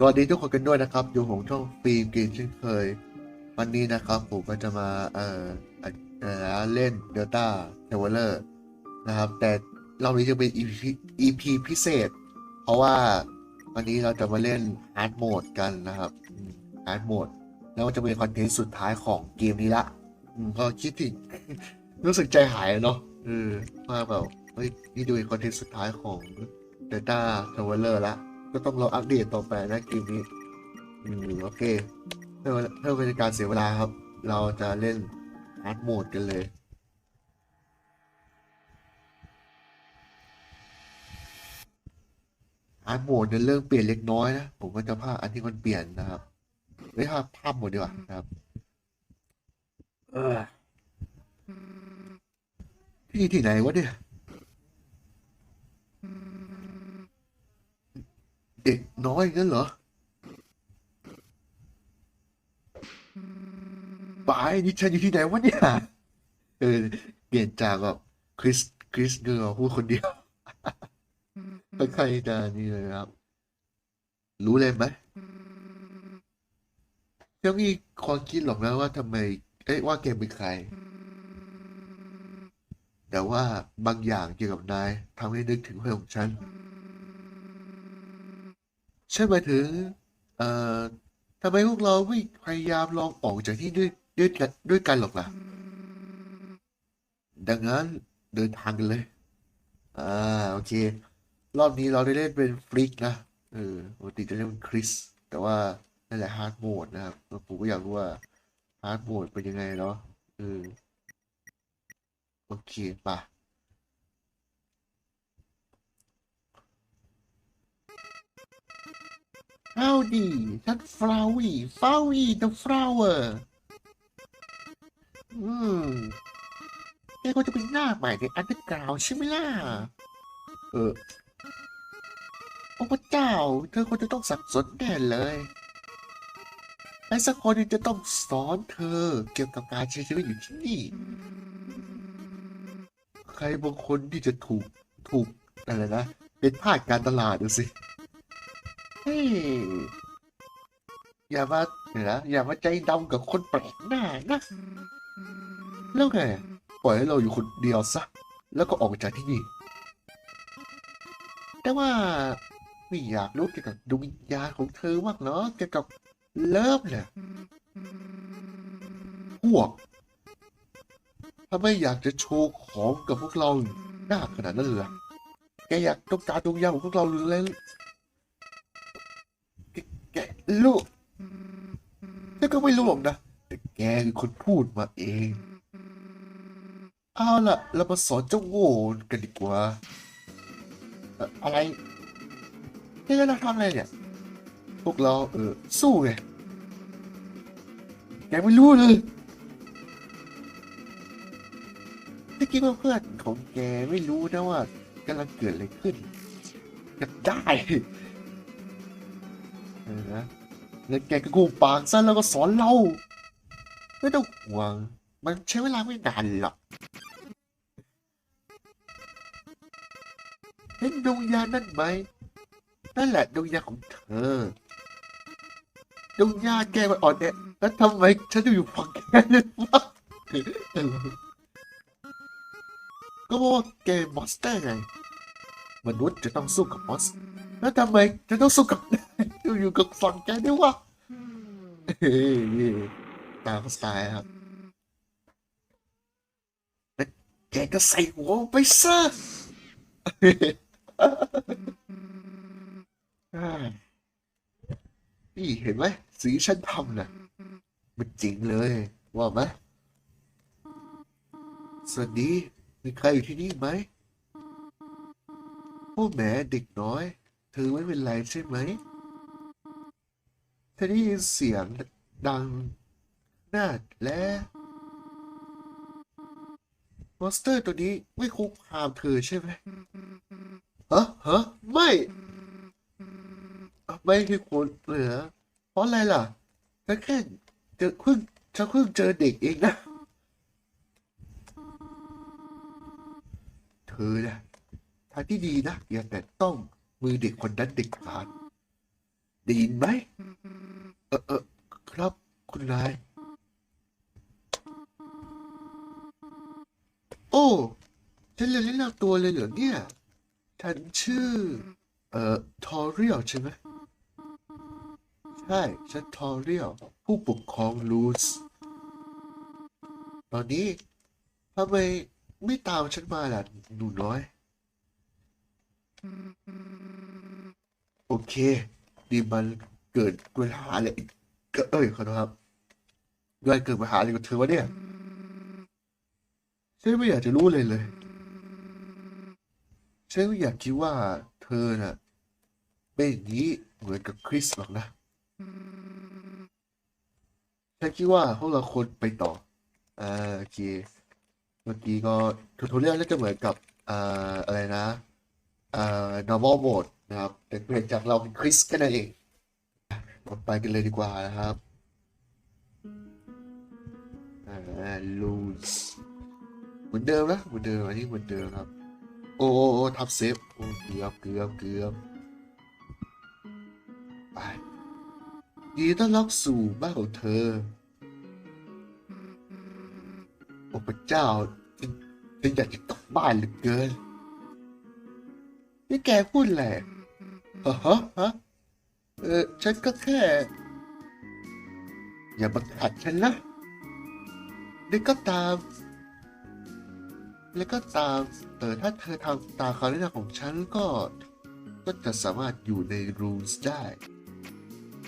สวัสดีทุกคนกันด้วยนะครับ อยู่ของช่องฟิล์มเกมเช่นเคย วันนี้นะครับผมก็จะมาเอ่อเอ่อเล่น Delta Traveler นะครับ แต่รอบนี้จะเป็น EP EP พิเศษ เพราะว่าวันนี้เราจะมาเล่น Hard Mode กันนะครับอืม Hard Mode แล้วจะเป็นคอนเทนต์สุดท้ายของเกมนี้ละก็คิดถึงรู้สึกใจหายเนาะเออว่าแบบเฮ้ยนี่ดูเป็นคอนเทนต์สุดท้ายของ Delta Traveler ละ ก็ต้องรออัปเดตต่อไปนะเกมนี้ อืมโอเคเพื่อเพื่อเป็นการเสียเวลาครับ เราจะเล่นฮาร์ดโหมดกันเลยฮาร์ดโหมดเนี่ยเรื่องเปลี่ยนเล็กน้อยนะ ผมก็จะพาอันที่มันเปลี่ยนนะครับไม่ภาพภาพหมดดีกว่านะครับ เออที่ที่ไหนวะเนี่ย เด็กน้อยงั้นเหรอบายนี่ฉันอยู่ที่ไหนวะเนี่ย เออเปลี่ยนจากแบบคริสคริสเกอร์พูดคนเดียวเป็นใครจะนี่เลยครับ รู้เลยไหมยังมีความคิดหรอกนะว่าทำไม เอ๊ะว่าแกเป็นใคร แต่ว่าบางอย่างเกี่ยวกับนายทำให้นึกถึงเพื่อนของฉัน ใช่หมายถึง เอ่อทำไมพวกเราไม่พยายามลองออกจากที่ด้วยด้วยกันด้วยกันหรอกล่ะ ดังนั้นเดินทางกันเลย อ่า โอเค รอบนี้เราได้เล่นเป็นฟลิกนะ เออปกติจะเล่นเป็นคริส แต่ว่านั่นแหละฮาร์ดโหมดนะครับแล้วผมก็อยากรู้ว่าฮาร์ดโหมดเป็นยังไงเนาะเออโอเคป่ะ Howdy ฉัน Flowey Flowey the flower อืมแกก็จะเป็นหน้าใหม่ในอันเดอร์กราวใช่ไหมล่ะ เออ โอ้พระเจ้า เธอควรจะต้องสับสนแน่เลยและสักคนนึงจะต้องสอนเธอเกี่ยวกับการใช้ชีวิตอยู่ที่นี่ ใครบางคนที่จะถูกถูกอะไรนะ เป็นทาสการตลาดดูสิ ฮ้ยอย่ามาเดี๋ยนะอย่ามาใจดำกับคนแปลกหน้านะแล้วไงปล่อยให้เราอยู่คนเดียวซะ แล้วก็ออกจากที่นี่ แต่ว่าไม่อยากรู้เกี่ยวกับดวงวิญญาณของเธอมากเนาะเกี่ยวกับเลิฟเนี่ยพวกถ้าไม่อยากจะโชว์ของกับพวกเราหน้าขนาดนั้นเลยแกอยากต้องการดวงวิญญาณของพวกเราหรืออะไร แกรู้ฉันก็ไม่รู้หรอกนะ แต่แกคือคนพูดมาเอง เอาล่ะ เรามาสอนเจ้าโง่กันดีกว่าเอ่ออะไรนี่เราทำอะไรเนี่ย พวกเราเออสู้ไง แกไม่รู้เลยถ้าคิดว่าเพื่อนของแกไม่รู้นะว่ากำลังเกิดอะไรขึ้นก็ได้เออนะ แล้วแกก็กูปากซะแล้วก็สอนเราไม่ต้องห่วง มันใช้เวลาไม่นานหรอกเห็นดวงวิญญานั่นไหมนั่นแหละดวงวิญญาของเธอดวงวิญญาแกมันอ่อนแอแล้วทำไมฉันต้องอยู่ฝั่งแกเลยวะก็เพราะว่าแกมอนสเตอร์ไงมนุษย์จะต้องสู้กับมอนสเตอร์แล้วทำไมจะต้องสู้กับ อยู่กับฝั่งแกด้วยวะเฮ้ยตามสไตล์ครับแล้วแกก็ใส่หัวไปซะนี่เห็นไหมสีฉันทำน่ะ มันจริงเลย ว่าไหมสวัสดีมีใครอยู่ที่นี่ไหมโอ้แหมเด็กน้อย เธอไม่เป็นไรใช่ไหม เธอได้ยินเสียงดังนาดและมอนสเตอร์ตัวนี้ไม่คุกคามเธอใช่ไหมเฮะฮะไม่ ไม่คือคนเหลือ เพราะอะไรล่ะฉันแค่เจอเพิ่งฉันเพิ่งเจอเด็กเองนะ เธอนะทางที่ดีนะ อย่าแต่ต้องมือเด็กคนนั้นเด็กขาดได้ยินไหม เออเออครับคุณนาย โอ้ฉันเรียนแนะนำตัวเลยเหรอเนี่ยฉันชื่อ เอ่อ ทอเรียลใช่ไหมใช่ ฉันทอเรียลผู้ปกครองลูสตอนนี้ทำไมไม่ตามฉันมาล่ะหนูน้อย โอเคนี่มัน เกิดปัญหาอะไรก็เอ้ยขอโทษครับด้วยเกิดปัญหาอะไรกับเธอวะเนี่ยฉันไม่อยากจะรู้เลยเลยฉันไม่อยากคิดว่าเธอน่ะเป็นอย่างนี้เหมือนกับคริสหรอกนะฉันคิดว่าพวกเราควรไปต่ออ่าโอเคเมื่อกี้ก็ทูทอเรียลน่าจะเหมือนกับอ่าอะไรนะอ่า normal mode นะครับแต่เปลี่ยนจากเราเป็นคริสแค่นั้นเอง มาไปกันเลยดีกว่านะครับอ่า lose เหมือนเดิมนะเหมือนเดิมอันนี้เหมือนเดิมครับ โอ้โอ้โอทับเซฟโอ้เกือบเกือบเกือบไปดีต้อนรับสู่บ้านของเธอโอ้พระเจ้าฉันอยากจะกลับบ้านเหลือเกินนี่แกพูดแหละฮะฮะ ฉันก็แค่ อย่ามาขัดฉันนะนี่ก็ตาม แล้วก็ตามเออถ้าเธอทำตามคำแนะนำของฉันก็ ก็จะสามารถอยู่ใน rules ได้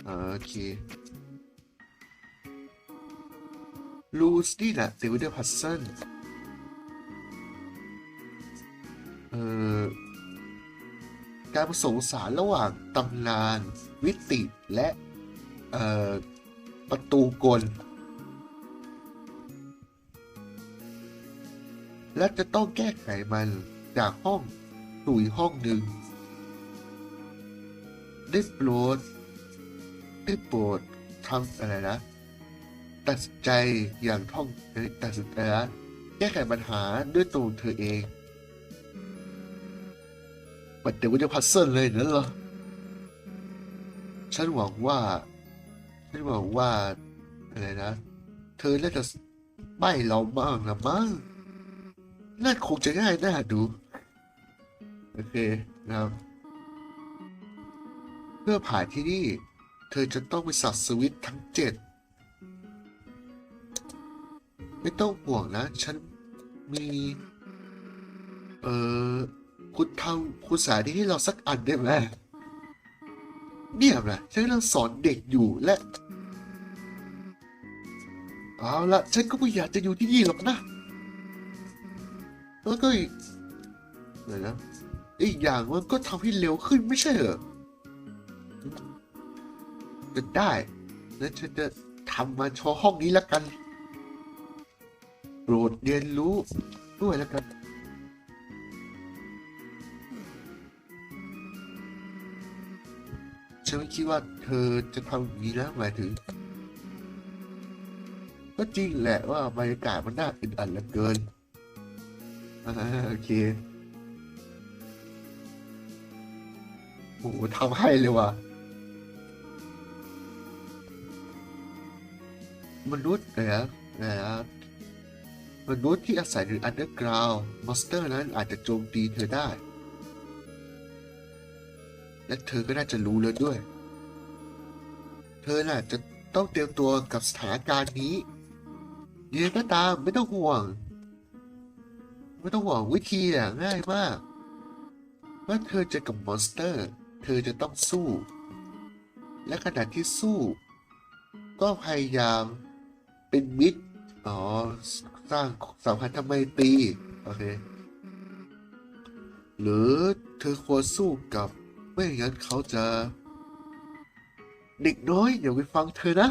อ่าโอเค rules นี่แหละเดวิดพัสเซนเอ่อการผสมสานระหว่างตำนาน วิติและประตูกล และจะต้องแก้ไขมันจากห้องสู่อีกห้องหนึ่งได้โปรดได้โปรดทำอะไรนะ ตัดสินใจอย่างท่องตัดสินใจนะแก้ไขปัญหาด้วยตัวเธอเองมันเดี๋ยวจะพัซเซิลเลยนั่นเหรอ ฉันหวังว่า ฉันหวังว่า อะไรนะ เธอน่าจะไม่เราบ้างนะมั้งน่าคงจะง่ายน่าดู โอเคนะครับ เพื่อผ่านที่นี่ เธอจะต้องไปสับสวิตทั้งเจ็ด ไม่ต้องห่วงนะ ฉันมี เออคุณทำคุณสาธิตให้เราสักอันได้ไหม เนี่ยนะฉันกำลังสอนเด็กอยู่และ เอาละฉันก็ไม่อยากจะอยู่ที่นี่หรอกนะ แล้วก็อีกอะไรนะอีกอย่างมันก็ทำให้เร็วขึ้นไม่ใช่เหรอจะได้แล้วฉันจะทำมาโชว์ห้องนี้แล้วกัน โปรดเรียนรู้ด้วยแล้วกัน ฉันไม่คิดว่าเธอจะทำอย่างนี้นะหมายถึง ก็จริงแหละว่าบรรยากาศมันน่าอึดอัดเหลือเกินอ่าโอเคโอ้โหทำให้เลยว่ะมนุษย์นะนะมนุษย์ที่อาศัยในอันเดอร์กราวด์มอนสเตอร์นั้นอาจจะโจมตีเธอได้ และเธอก็น่าจะรู้แล้วด้วย เธอน่ะจะต้องเตรียมตัวกับสถานการณ์นี้ยังไงก็ตามไม่ต้องห่วง ไม่ต้องห่วงวิธีอะง่ายมากเมื่อเธอเจอกับมอนสเตอร์ เธอจะต้องสู้ และขณะที่สู้ ก็พยายามเป็นมิตร อ๋อ สร้างสัมพันธไมตรีโอเค หรือเธอควรสู้กับ ไม่อย่างนั้นเขาจะ เด็กน้อยอย่าไปฟังเธอนะ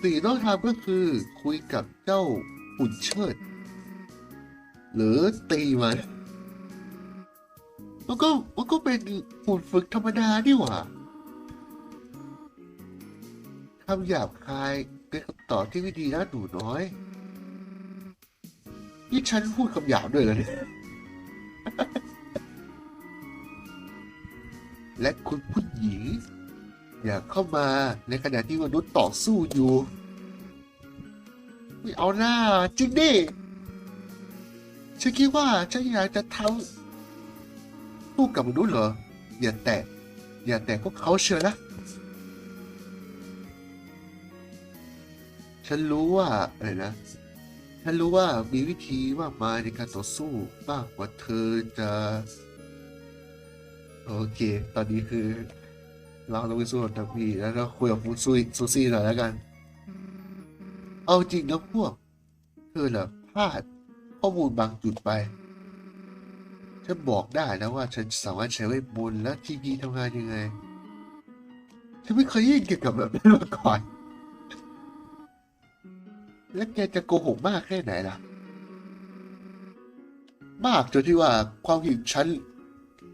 สิ่งที่ต้องทำก็คือคุยกับเจ้าหุ่นเชิด หรือตีมันมันก็มันก็เป็นหุ่นฝึกธรรมดานี่หว่าคำหยาบคายเป็นคำตอบที่ไม่ดีนะหนูน้อย นี่ฉันพูดคำหยาบด้วยเหรอเนี่ย และคุณผู้หญิง อยากเข้ามาในขณะที่มนุษย์ต่อสู้อยู่ ไม่เอาหน้าจริงดิฉันคิดว่าฉันอยากจะทำสู้กับมนุษย์เหรอ อย่าแตะอย่าแตะพวกเขาเชียวนะ ฉันรู้ว่าอะไรนะฉันรู้ว่ามีวิธีมากมายในการต่อสู้มากกว่าเธอจะ โอเค ตอนนี้คือ เราต้องไปสู้กับดับบี้แล้วก็คุยกับฟูซุยซูซี่หน่อยแล้วกัน เอาจริงนะพวก เธอน่ะพลาดข้อมูลบางจุดไป ฉันบอกได้นะว่าฉันสามารถใช้เวทมนต์และทีพีทำงานยังไง ฉันไม่เคยยินเกี่ยวกับแบบนั้นมาก่อน แล้วแกจะโกหกมากแค่ไหนล่ะ มากจนที่ว่าความผิดฉัน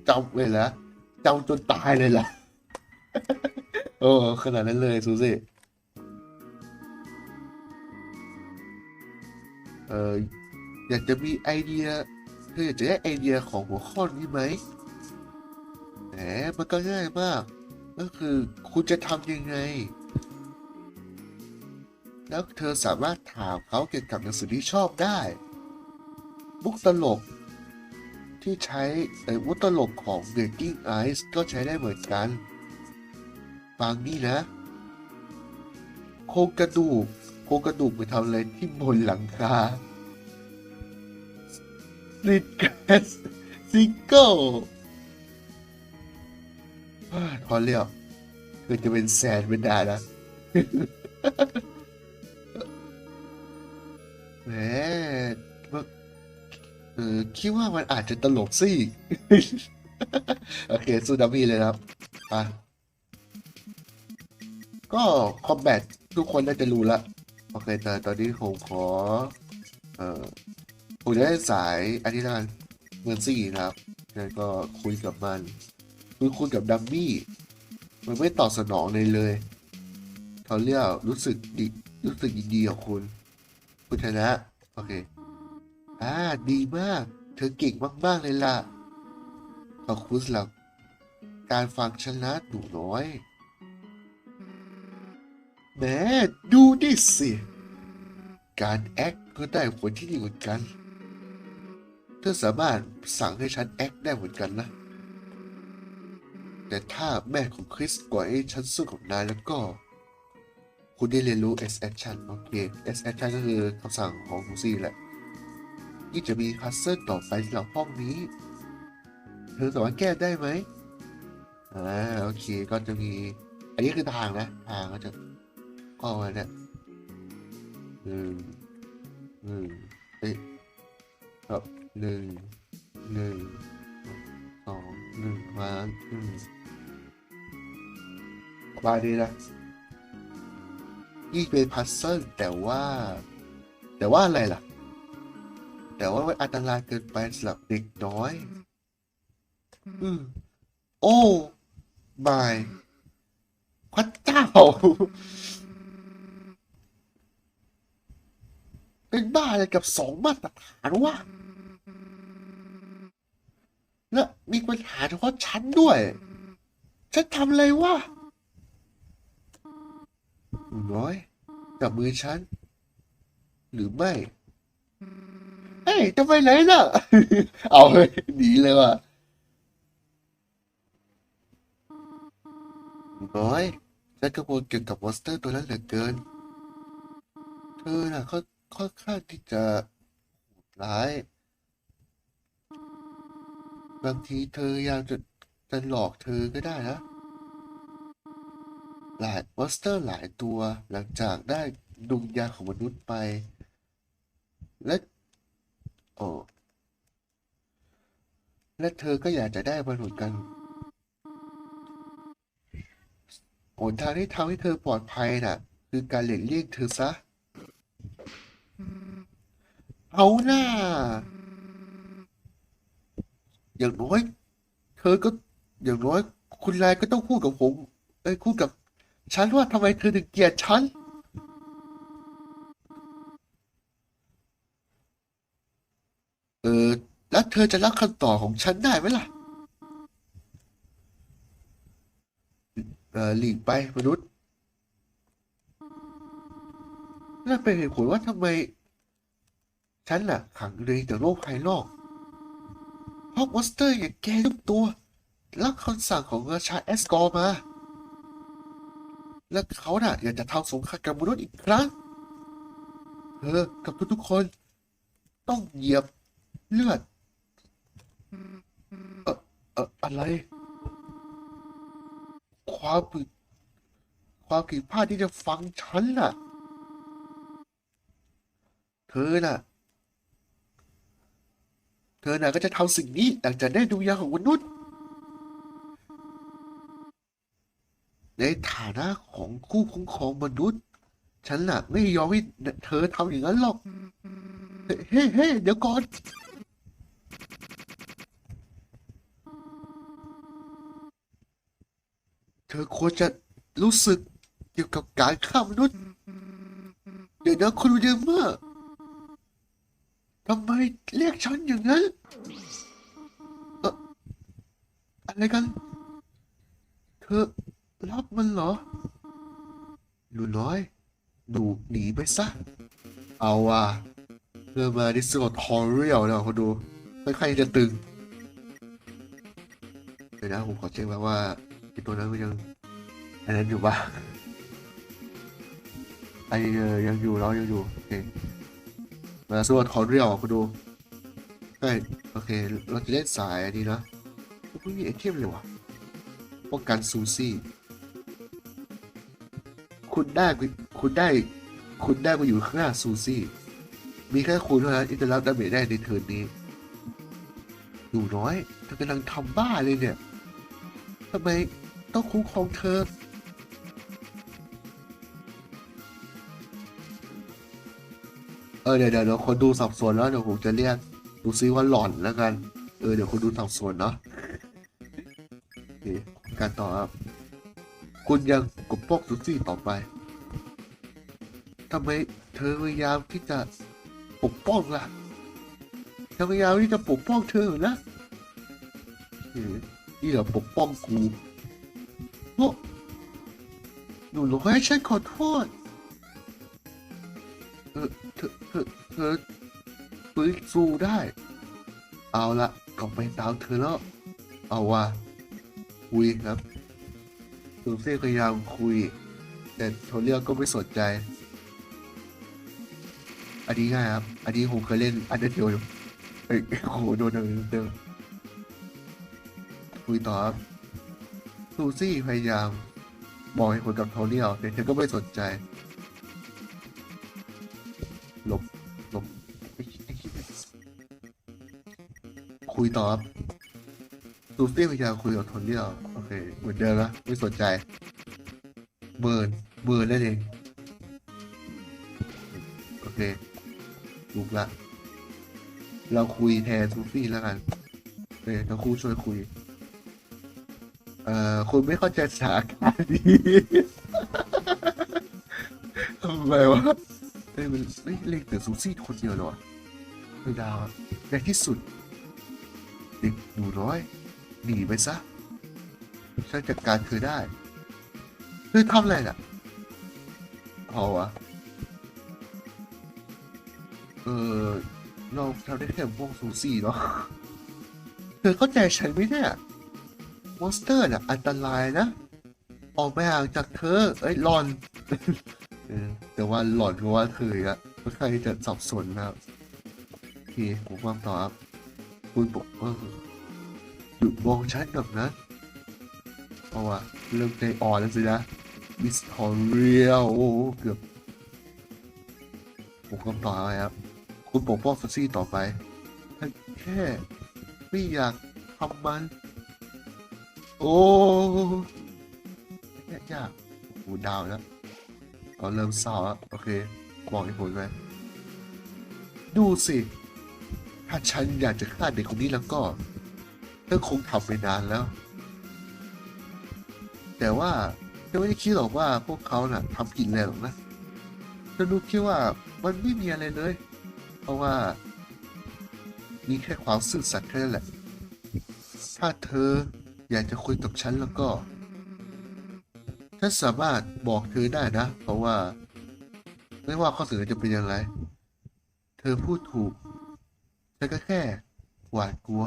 จำเลยละ จำจนตายเลยล่ะ โอ้ขนาดนั้นเลยซูซี่เอออยากจะมีไอเดียเธออยากจะได้ไอเดียของหัวข้อนี้ไหมแหมมันก็ง่ายมาก ก็คือคุณจะทำยังไง แล้วเธอสามารถถามเขาเกี่ยวกับหนังสือที่ชอบได้มุกตลก ที่ใช้เออมุตลกของ Breaking Ice ก็ใช้ได้เหมือนกันฟังนี่นะ โครงกระดูก โครงกระดูกไปทำอะไรที่บนหลังคาลิดแกสซิงเกิลพอเรียกคือจะเป็นแซนเป็นได้นะแหม ออคิดว่ามันอาจจะตลกสิโอเคสู้ดับบี้เลยครับไปก็คอมแบททุกคนน่าจะรู้ละโอเคแต่ตอนนี้ผมขอ เอ่อผมจะได้สายอันนี้ละกันเมอร์ซี่นะครับแล้วก็คุยกับมันคุยคุยกับดัมมี่ มันไม่ตอบสนองเลยเลยเขาเรียกรู้สึกดีรู้สึกยินดีกับคุณ คุณชนะ โอเค อ่า ดีมาก เธอเก่งมากๆเลยล่ะ ขอบคุณสำหรับการฟังชนะหนูน้อยแหมดูดิสิ การแอคก็ได้ผลที่ดีเหมือนกัน เธอสามารถสั่งให้ฉันแอคได้เหมือนกันนะ แต่ถ้าแม่ของคริสปล่อยให้ฉันสู้กับนายแล้วก็ คุณได้เรียนรู้ S action โอเค S action ก็คือคำสั่งของลูซี่แหละ นี่จะมีพัซเซิลต่อไปสำหรับห้องนี้ เธอสามารถแก้ได้ไหมอ่าโอเคก็จะมี อันนี้คือทางนะทางก็จะก็มาเนี่ยหนึ่งหนึ่งเอ๊ะครับหนึ่งหนึ่งสองหนึ่งมาหนึ่งมาดีนะนี่เป็นพัซเซิลแต่ว่า แต่ว่าอะไรล่ะ แต่ว่ามันอันตรายเกินไปสำหรับเด็กน้อย อืม โอ้บายพระเจ้า เป็นบ้าอะไรกับสองมาตรฐานวะและมีปัญหาเฉพาะฉันด้วย ฉันทำอะไรวะหนูน้อย กับมือฉัน หรือไม่ เฮ้ยจะไปไหนน่ะ เอาเลยหนีเลยว่ะหนูน้อยฉันกังวลเกี่ยวกับมอนสเตอร์ตัวนั้นเหลือเกิน เธอน่ะค่อนค่อนข้างที่จะโหดร้าย บางทีเธออยากจะจะหลอกเธอก็ได้นะ หลายมอนสเตอร์หลายตัวหลังจากได้ดุงยาของมนุษย์ไป และ โอ้และเธอก็อยากจะได้มันเหมือนกันหนทางที่ทำให้เธอปลอดภัยน่ะ คือการหลีกเลี่ยงเธอซะ เอาหน้า อย่างน้อย เธอก็อย่างน้อย คุณนายก็ต้องพูดกับผม เอ้ยพูดกับ ฉันว่าทำไมเธอถึงเกลียดฉัน เออ แล้วเธอจะรับคำต่อของฉันได้ไหมล่ะเออหลีกไปมนุษย์นั่นเป็นเหตุผลว่าทำไม ฉันน่ะ ขังอยู่ในจากโลกภายนอกพราะมอนสเตอร์อย่างแกทุกตัว รับคำสั่งของราชาแอสกอร์มา และเขาน่ะอยากจะทำสงครามกับมนุษย์อีกครั้งเธอกับทุกๆคน ต้องเหยียบเลือด เออเอออะไร ความผิดความผิดพลาดที่จะฟังฉันน่ะ เธอน่ะ เธอน่ะก็จะทำสิ่งนี้หลังจากได้ดูยาของมนุษย์ ในฐานะของคู่คุ้มครองมนุษย์ ฉันน่ะ ไม่ยอมให้เธอทำอย่างนั้นหรอก เฮ้เฮ้เดี๋ยวก่อน ธอควรจะรู้สึกเกี่ยวกับการฆ่ามนุษย์ เดี๋ยวนะคุณวิลเยอร์เมอร์ทำไมเรียกฉันอย่างนั้นเอ่ออะไรกัน เธอรับมันเหรอ หนูน้อย หนูหนีไปซะ เอาว่ะเริ่มมาดิสโซทอรเรียลแล้วเขาดูค่อนข้างจะตึง เดี๋ยวนะผมขอเช็คแล้วว่า ไอตัวนั้นมันยังอันนั้นอยู่ปะไอเออยังอยู่แล้วยังอยู่โอเคมาส่วนทอเรียลคุณดูใช่โอเค เราจะเล่นสายอันนี้นะไม่มีไอเทมเลยวะป้องกันซูซี่ คุณได้คุณได้ คุณได้มาอยู่ข้างหน้าซูซี่ มีแค่คุณเท่านั้นที่จะรับดาเมจได้ในเทิร์นนี้หนูน้อยเธอกำลังทำบ้าเลยเนี่ยทำไม ต้องคุ้มครองเธอ เออเดี๋ยวเดี๋ยวเดี๋ยวคนดูสับสนแล้วเดี๋ยวผมจะเรียกดูซิว่าหล่อนแล้วกัน เออเดี๋ยวคนดูสับสนเนาะการต่อครับ คุณยังกบปกซูซี่ต่อไปทำไมเธอพยายามที่จะปกป้องล่ะเธอพยายามที่จะปกป้องเธอนะนี่เหรอปกป้องกู นูร้อยฉันขอโทษเออเธอ เธอเธอฟื้นฟูได้ เอาละกลับไปตามเธอแล้ว เอาว่ะคุยครับซูเซ่พยายามคุย แต่โทเรียก็ไม่สนใจ อันนี้ง่ายครับ อันนี้ผมเคยเล่นอันเดอร์เทลอยู่เอ้ยโอ้โหโดนเดิมคุยต่อครับซูซี่พยายาม บอกให้คนกับโทเรียลแต่เธอก็ไม่สนใจ หลบ หลบไอ้คิดไอ้คิดคุยต่อครับซูซี่พยายามคุยกับโทเรียลโอเค เหมือนเดิมนะไม่สนใจเมินเมินนั่นเองโอเคลุกละ เราคุยแทนซูฟี่แล้วกันเออทั้งคู่ช่วยคุย เอ่อคุณไม่เข้าใจสถานการณ์นี้ทำไมวะเอ้ยมันเอ้ยเล็งแต่ซูซี่คนเดียวเหรอวะไม่ด้ครับในที่สุดเด็กหนูน้อยหนีไปซะฉันจัดการเธอได้เธอทำอะไรน่ะเอวะเออเราทำได้แค่พวกซูซี่เนาะเธอเข้าใจฉันไหมเนี่ย มอนสเตอร์น่ะอันตรายนะ ออกไปห่างจากเธอ เอ้ยหลอน แต่ว่าหลอนเพราะว่าเธออะก็ใครจะสับสนนะครับโอเคผมวามต่อครับ คุณบอกว่าหยุดมองฉันแบบนั้นเพราะว่าเริ่มใจอ่อนแล้วสินะมิสทอเรียลโอ้เกือบผมคำต่อะไปครับ คุณปกป้องซัซซี่ต่อไป แค่ไม่อยากทำมัน อ้ยยากโอ้ดาวแล้วเราเริ่มเศร้าแล้วโอเคบอกให้ผมไปดูสิ ถ้าฉันอยากจะฆ่าเด็กคนนี้แล้วก็เธอคงทำไปนานแล้ว แต่ว่าฉันไม่ได้คิดหรอกว่าพวกเขาน่ะทำผิดอะไรหรอกนะฉันรู้แค่ว่ามันไม่มีอะไรเลย เพราะว่า มีแค่ความซื่อสัตย์แค่นั้นแหละ ถ้าเธอ อยากจะคุยกับฉันแล้วก็ฉันสามารถบอกเธอได้นะ เพราะว่า ไม่ว่าข้อเสนอจะเป็นย่างไรเธอพูดถูกฉันก็แค่ หวาดกลัว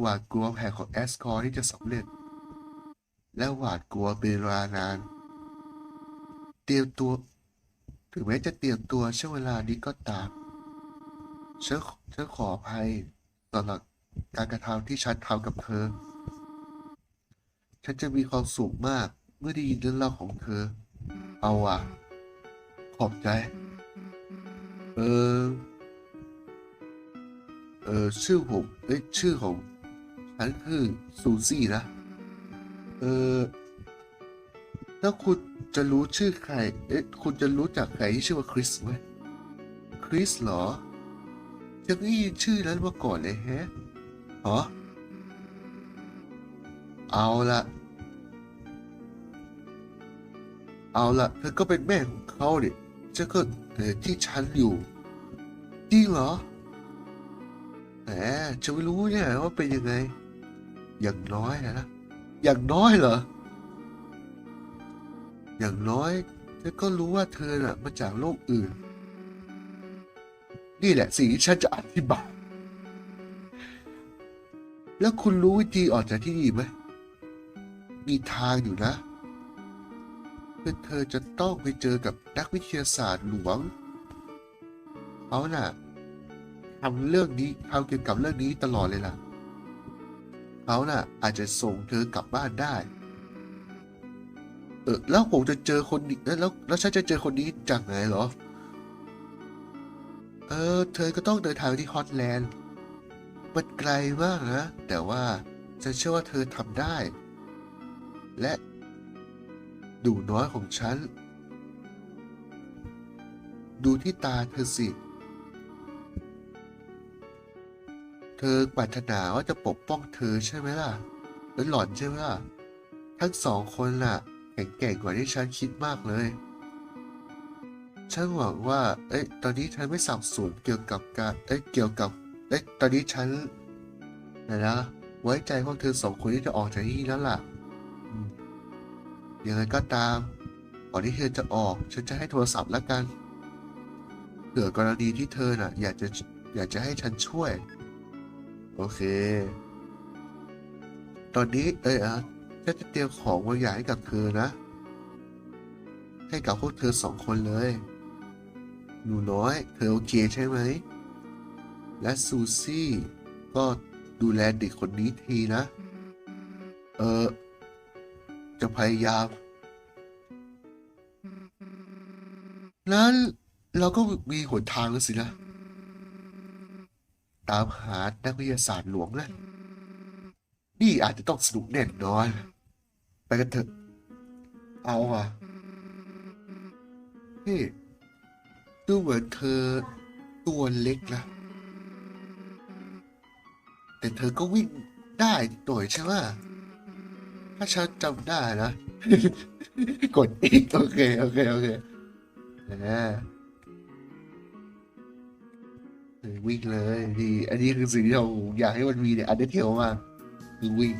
หวาดกลัวแผนของแอสคอร์ที่จะสำเร็จ และหวาดกลัวเป็นเวลานาน เตรียมตัว ถึงแม้จะเตรียมตัวช่วงเวลานี้ก็ตามฉันฉันขออภัยสำหรับการกระทำที่ฉันทำกับเธอ ฉันจะมีความสุขมากเมื่อได้ยินเรื่องเล่าของเธอ เอาอะ ขอบใจ เออ เออชื่อผมเอ้ยชื่อของฉันคือซูซี่นะ เออถ้าคุณจะรู้ชื่อใคร เอ๊ะ คุณจะรู้จักใครที่ชื่อว่าคริสไหมคริสเหรอยังได้ยินชื่อนั้นมาก่อนเลยแฮะหรอ เอาละเอาละเธอก็เป็นแม่ของเขาดิฉันก็เออที่ฉันอยู่ จริงเหรอแหมจะไม่รู้เนี่ยว่าเป็นยังไง อย่างน้อยนะนะอย่างน้อยเหรอ อย่างน้อย เธอก็รู้ว่าเธอน่ะมาจากโลกอื่น นี่แหละสิ่งที่ฉันจะอธิบาย แล้วคุณรู้วิธีออกจากที่นี่ไหม มีทางอยู่นะเพื่อเธอจะต้องไปเจอกับนักวิทยาศาสตร์หลวงเขาน่ะทำเรื่องนี้ทำเกี่ยวกับเรื่องนี้ตลอดเลยล่ะเขาน่ะ อาจจะส่งเธอกลับบ้านได้ เออแล้วผมจะเจอคนนี้แล้วแล้วฉันจะเจอคนนี้จากไหนเหรอ เออ เธอก็ต้องเดินทางที่ฮอตแลนด์มันไกลมากนะ แต่ว่าฉันเชื่อว่าเธอทำได้ และดูน้อยของฉัน ดูที่ตาเธอสิ เธอปรารถนาว่าจะปกป้องเธอใช่ไหมล่ะแล้วหล่อนใช่ไหมล่ะ ทั้งสองคนน่ะแข็งแกร่งกว่าที่ฉันคิดมากเลย ฉันหวังว่า เอ้ย ตอนนี้ฉันไม่สับสนเกี่ยวกับการ เอ้ย เกี่ยวกับ เอ้ย ตอนนี้ฉันนะนะ ไว้ใจพวกเธอสองคนที่จะออกจากที่นี่แล้วล่ะ อยังไงก็ตาม ก่อนที่เธอจะออก ฉันจะให้โทรศัพท์แล้วกันเผื่อกรณีที่เธอน่ะ อยากจะอยากจะให้ฉันช่วย โอเค ตอนนี้เอ้ยอะฉันจะเตรียมของบางอย่างให้กับเธอนะ ให้กับพวกเธอสองคนเลยหนูน้อย เธอโอเคใช่ไหม และซูซี่ก็ดูแลเด็กคนนี้ทีนะ เออ จะพยายาม นั้นเราก็มีหนทางแล้วสินะ ตามหานักวิทยาศาสตร์หลวงนะนี่อาจจะต้องสนุกแน่นอน ไปกันเถอะ เอาอะเฮ้ยดูเหมือนเธอตัวเล็กนะ แต่เธอก็วิ่งได้หน่อยใช่ไหม ถ้าฉันจำได้นะ กดอีก โอเค โอเค โอเคอ่าวิ่งเลยดี อันนี้คือสิ่งที่เราอยากให้มันมีเนี่ยอันเดเทลมากคือวิ่ง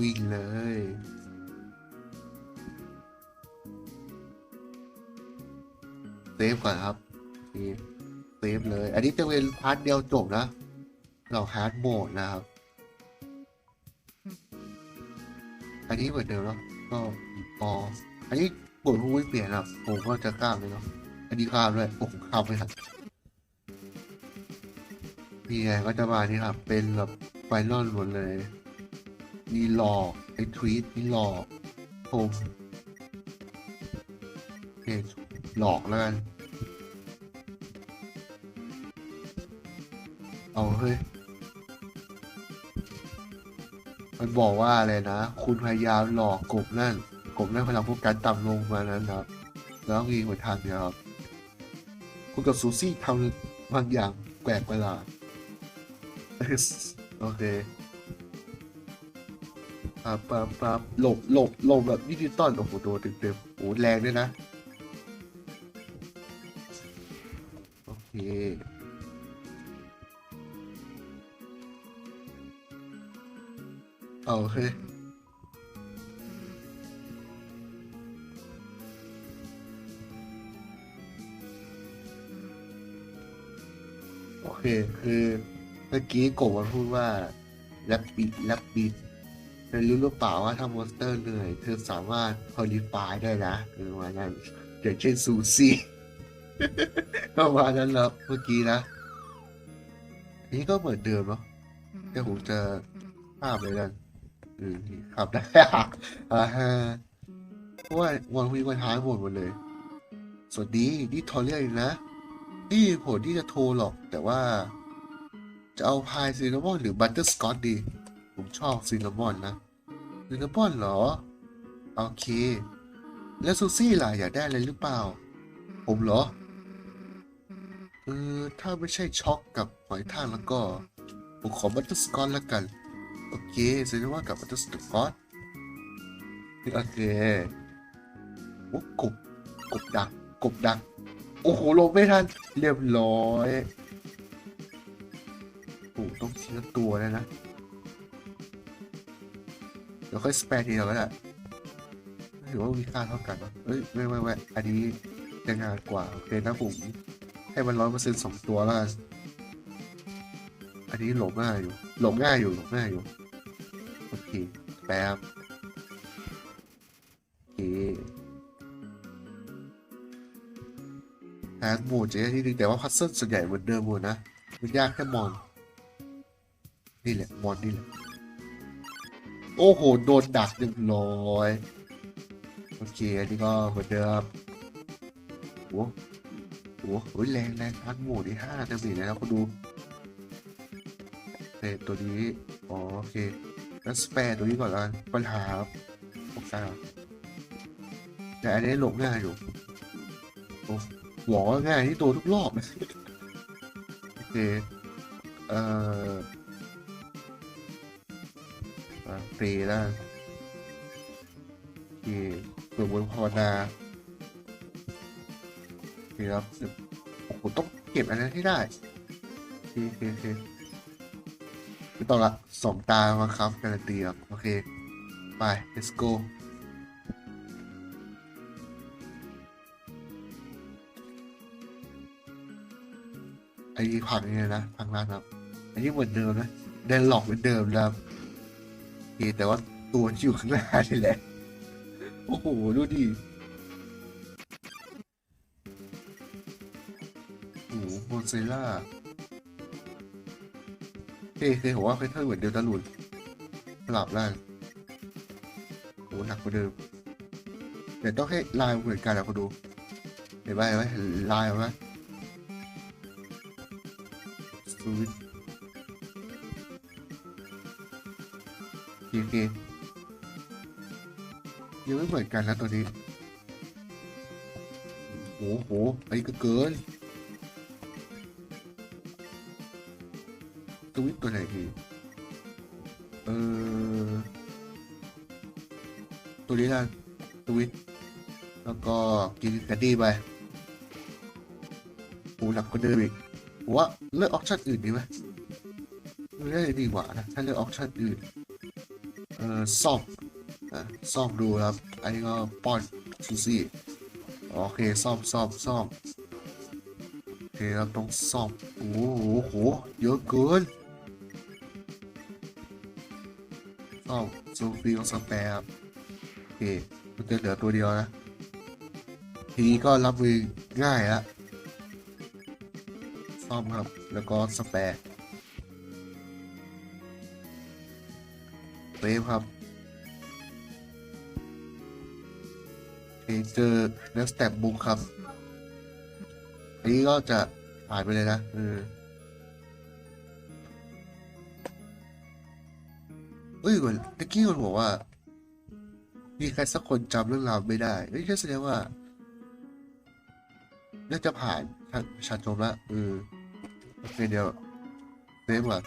วิ่งเลยเซฟก่อนครับโอเคเซฟเลย อันนี้จะเป็นพาร์ทเดียวจบนะ เราฮาร์ดโหมดนะครับ อันนี้เหมือนเดิมเนาะก็อ๋ออันนี้บทผู้ไม่เปลี่ยนครับผมก็จะข้ามเลยเนาะอันนี้ข้ามด้วยโอ้โหข้ามไม่ทันนี่ไงก็จะมานี่ครับ เป็นแบบไฟนอลหมดเลยมีหลอกไอ้ทวีตมีหลอกผมเพจหลอกแล้วกัน เอาเฮ้ย มันบอกว่าอะไรนะ คุณพยายามหลอกกบนั่นกบนั่นพลังพวกการต่ำลงมานั้นครับ แล้วมีหนทางเดียวครับ คุณกับซูซี่ทำบางอย่างแปลกประหลาดโอเคปั๊บปั๊บปั๊บหลบหลบหลบแบบดิจิตอลโอ้โหโดนเต็มๆโอ้แรงด้วยนะ เอาเฮ้ยโอเค คือเมื่อกี้กบมันพูดว่าแรปปิดแรปปิดเธอรู้หรือเปล่าว่าถ้ามอนสเตอร์เหนื่อย เธอสามารถพอลิฟายได้นะคือว่านั้นอย่างเช่นซูซี่ประมาณนั้นแล้วเมื่อกี้นะอันนี้ก็เหมือนเดิมเนาะแต่ผมจะภาพเลยกัน อืมขับได้อ่าฮะเพราะว่าวันวีวันท้ายหมดหมดเลย สวัสดีนี่ทอเรียกอีกนะ นี่ผลที่จะโทรหรอก แต่ว่า จะเอาพายซินนามอนหรือบัตเตอร์สกอตดี ผมชอบซินนามอนนะซินนามอนเหรอ โอเค แล้วซูซี่ล่ะอยากได้อะไรหรือเปล่า ผมเหรอเออถ้าไม่ใช่ช็อกกับหอยทากแล้วก็ ผมขอบัตเตอร์สกอตแล้วกัน โอเคซินนามอนกับบัตเตอร์สกอตโอเคโอ้กบกบดักกบดัก โอ้โหลงไม่ทัน เรียบร้อยโอ้ต้องเชื้อตัวเลยนะ เดี๋ยวค่อยสเปรทีเดียวก็ได้ถือว่ามีค่าเท่ากันวะเอ้ยไม่ไม่ไม่อันนี้จะงานกว่า โอเคนะผม ให้มันร้อยเปอร์เซ็นต์สองตัวแล้วอันนี้หลงง่ายอยู่ หลงง่ายอยู่ หลงง่ายอยู่ โอเคแป๊บโอเคฮาร์โหมดจะยากนิดนึงแต่ว่าพัซเซิลส่วนใหญ่เหมือนเดิมหมดนะ มันยากแค่มอน นี่แหละ มอนนี่แหละ โอ้โห โดนดักเรียบร้อยโอเค อันนี้ก็เหมือนเดิมโอ้โหโอ้ยแรงแรงฮาร์ดโหมดที่ห้าดาเมจเลยนะคุณดูเอตัวนี้ อ๋อ โอเค แล้วสเปรตัวนี้ก่อนละกันปัญหาปกติแต่อันนี้หลบง่ายอยู่โอ้หวง่ายที่ตัวทุกรอบโอเคเอ่ออะเฟรแล้วกันโอเคเปิดบนภาวนาโอเคครับโอ้โหต้องเก็บอันนั้นให้ได้โอเคโอเค ไม่ต้องละสองตามาครับการันตีครับโอเค ไป let's go ไอ้ผังเนี่ยนะผังร้านครับอันนี้เหมือนเดิมนะเดนหลอกเหมือนเดิมนะครับแต่ว่าตัวที่อยู่ข้างหน้านี่แหละ โอ้โห ดูดิโอ้โหโมเซล่า เฮ้ยเคยผมว่าเคยเท่าเหมือนเดลตาลูนสลับล่างโอ้หหนักกว่าเดิมแต่ต้องให้ลายเหมือนกันนะคุณดู เห็นไหมเห็นไหมเห็นลายไหมสวิตช์โอเคยังไม่เหมือนกันนะตัวนี้โอ้โหไอ้ก็เกิน สวิตช์ตัวไหนดีเออตัวนี้ละสวิตช์แล้วก็กินกันดี้ไปโอ้หนักกว่าเดิมอีกว่าเลือกออปชั่นอื่นดีไหมเลือกดีกว่านะถ้าเลือกออปชั่นอื่นเอ่อซ่อมอะซ่อมดูครับอันนี้ก็ป้อนซูซี่โอเคซ่อมซ่อมซ่อมโอเคเราต้องซ่อมโอ้โหโอ้โหเยอะเกิน อมโซฟีของสแปร์ครับโอเคมันจะเหลือตัวเดียวนะ ทีนี้ก็รับมือง่ายละซ่อมครับ แล้วก็สแปร์เวฟครับโอเเจอเนื้อสแต็ปบุ๊กครับ อันนี้ก็จะหายไปเลยนะเออ เอ้ยก่อนตะกี้คนบอกว่า มีใครสักคนจำเรื่องราวไม่ได้เอ้ยก็แสดงว่า น่าจะผ่านชาชาจมละเออโอเคเดี๋ยวเซฟก่อน